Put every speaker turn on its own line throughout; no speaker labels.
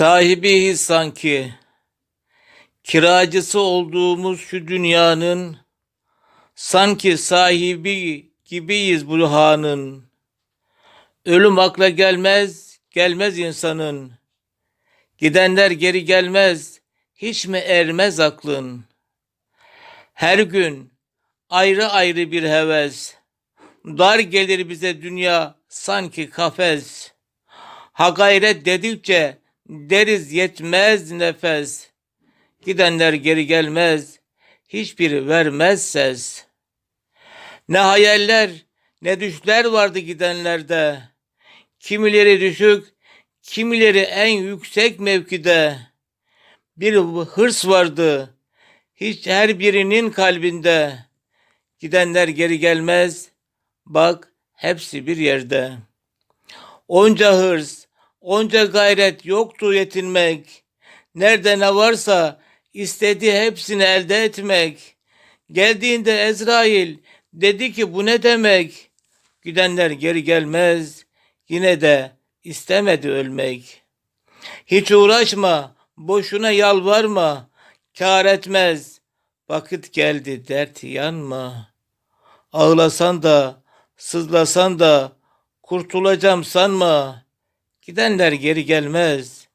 Sahibiyiz sanki. Kiracısı olduğumuz şu dünyanın sanki sahibi gibiyiz bu hanın. Ölüm akla gelmez, gelmez insanın. Gidenler geri gelmez, hiç mi ermez aklın? Her gün ayrı ayrı bir heves. Dar gelir bize dünya sanki kafes. Ha gayret dedikçe deriz yetmez nefes. Gidenler geri gelmez, hiçbiri vermez ses. Ne hayaller, ne düşler vardı gidenlerde. Kimileri düşük, kimileri en yüksek mevkide. Bir hırs vardı, hiç her birinin kalbinde. Gidenler geri gelmez, bak hepsi bir yerde. Onca hırs, onca gayret yoktu yetinmek. Nerede ne varsa istedi hepsini elde etmek. Geldiğinde Ezrail dedi ki bu ne demek? Gidenler geri gelmez, yine de istemedi ölmek. Hiç uğraşma, boşuna yalvarma, kâr etmez. Vakit geldi dert yanma. Ağlasan da, sızlasan da, kurtulacağım sanma. Gidenler geri gelmez.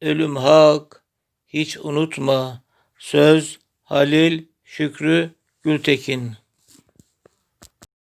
Ölüm hak, hiç unutma. Söz Halil Şükrü Gültekin